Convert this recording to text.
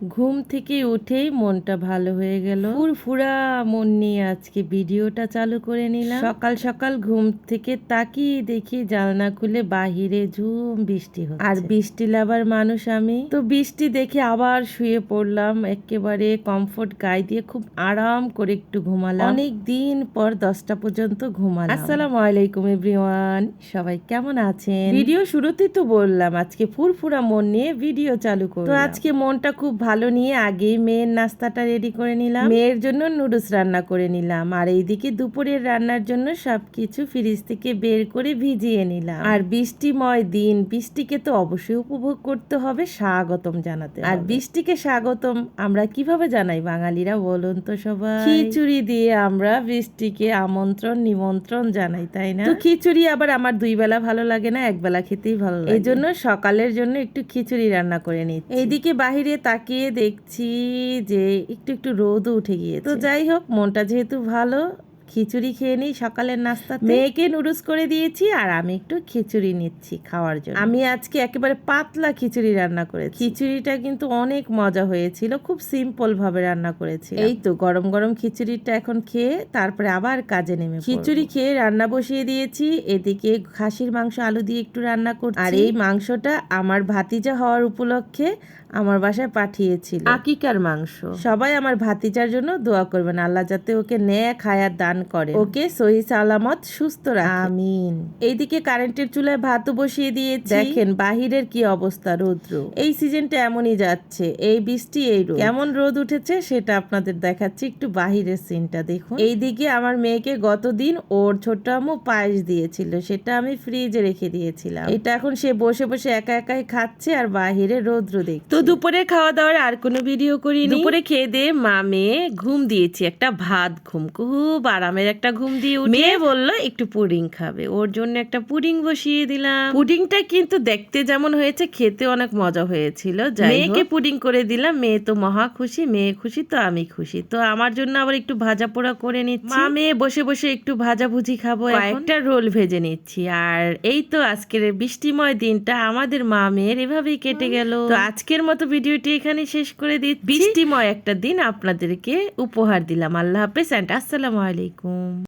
ঘুম থেকে উঠেই মনটা ভালো হয়ে গেল। ফুরফুরা মন নিয়ে আজকে ভিডিওটা চালু করে নিলাম। সকাল সকাল ঘুম থেকে তাকিয়ে দেখি জানলা খুলে বাহিরে ঝুম বৃষ্টি হচ্ছে। আর বৃষ্টি লাভার মানুষ আমি। তো বৃষ্টি দেখে আবার শুয়ে পড়লাম। একেবারে কমফোর্ট গায়ে দিয়ে খুব আরাম করে একটু ঘুমালাম। অনেক দিন পর দশটা পর্যন্ত ঘুমালাম। আসসালামু আলাইকুম এভরিওয়ান। সবাই কেমন আছেন? ভিডিও শুরুতেই তো বললাম, আজকে ফুরফুরা মন নিয়ে ভিডিও চালু করব তো আজকে মনটা খুব ভালো নিয়ে আগেই মেয়ের নাস্তাটা রেডি করে নিলাম। মেয়ের জন্য নুডলস রান্না করে নিলাম। আর এইদিকে দুপুরের রান্নার জন্য সবকিছু ফ্রিজ থেকে বের করে ভিজিয়ে নিলাম। আর বৃষ্টিময় দিন বৃষ্টিকে তো অবশ্যই উপভোগ করতে হবে স্বাগতম জানাতে আর বৃষ্টিকে স্বাগতম আমরা কীভাবে জানাই বাঙালিরা বলুন তো সবাই? খিচুড়ি দিয়ে আমরা বৃষ্টিকে আমন্ত্রণ নিমন্ত্রণ জানাই তাই না? তো খিচুড়ি আবার আমার দুই বেলা ভালো লাগে না এক বেলা খেতেই ভালো লাগে। এই জন্য সকালের জন্য একটু খিচুড়ি রান্না করে নিচ্ছি। এইদিকে বাহিরে তাকিয়ে দেখছি যে একটু একটু রোদও উঠে গিয়ে তো যাই হোক মনটা যেহেতু ভালো খিচুড়ি খেয়ে নিই সকালের নাস্তা মেয়েকে নুডলস করে দিয়েছি আর আমি একটু খিচুড়ি নিচ্ছি খাওয়ার জন্য। আমি আজকে একেবারে পাতলা খিচুড়ি রান্না করেছি। খিচুড়িটা কিন্তু অনেক মজা হয়েছিল খুব সিম্পল ভাবে রান্না করেছি এই তো গরম গরম খিচুড়িটা এখন খেয়ে তারপরে আবার কাজে নেমে খিচুড়ি খেয়ে রান্না বসিয়ে দিয়েছি এদিকে খাসির মাংস আলু দিয়ে একটু রান্না করছি। আর এই মাংসটা আমার ভাতিজা হওয়ার উপলক্ষে আমার বাসায় পাঠিয়েছিল। আকিকার মাংস। সবাই আমার ভাতিজার জন্য দোয়া করবেন আল্লাহ যাতে ওকে ন্যায় খায়ার দান করে ওকে সহি সালামত সুস্থ আমিন। এইদিকে কারেন্টের চুলায় ভাতও বসিয়ে দিয়েছি। দেখেন বাহিরের কি অবস্থা রৌদ্র। এই সিজনটা এমনই যাচ্ছে এই বৃষ্টি এই রোদ। কেমন রোদ উঠেছে সেটা আপনাদের দেখাচ্ছি একটু বাহিরের সিনটা দেখুন। এইদিকে আমার মেয়েকে গতদিন ওর ছোট আম্মু পায়েস দিয়েছিল সেটা আমি ফ্রিজে রেখে দিয়েছিলাম। এটা এখন সে বসে বসে একা একাই খাচ্ছে আর বাহিরে রৌদ্র দেখছে। তো দুপুরে খাওয়া দাওয়ার আর কোনো ভিডিও করি দুপুরে খেয়ে দিয়ে মা মেয়ে ঘুম দিয়েছি একটা ভাত ঘুম খুব আরামের একটা ঘুম দিয়ে মেয়ে বলল একটু পুডিং খাবে। ওর জন্য একটা পুডিং বসিয়ে দিলাম। পুডিংটা কিন্তু দেখতে যেমন হয়েছে খেতে অনেক মজা হয়েছিল। মেয়েকে পুডিং করে দিলাম। মেয়ে তো মহা খুশি মেয়ে খুশি তো আমি খুশি। তো আমার জন্য আবার একটু ভাজা পোড়া করে নিচ্ছি। মা মেয়ে বসে বসে একটু ভাজা ভুজি খাব একটা রোল ভেজে নিচ্ছি। আর এই তো আজকের বৃষ্টিময় দিনটা। আমাদের মা মেয়ের এভাবেই কেটে গেল। তো আজকের মতো ভিডিওটি এখানে শেষ করে দিই বৃষ্টিময় একটা দিন আপনাদেরকে উপহার দিলাম। আল্লাহ হাফেজ। অ্যান্ড আসসালামু আলাইকুম। alaikum.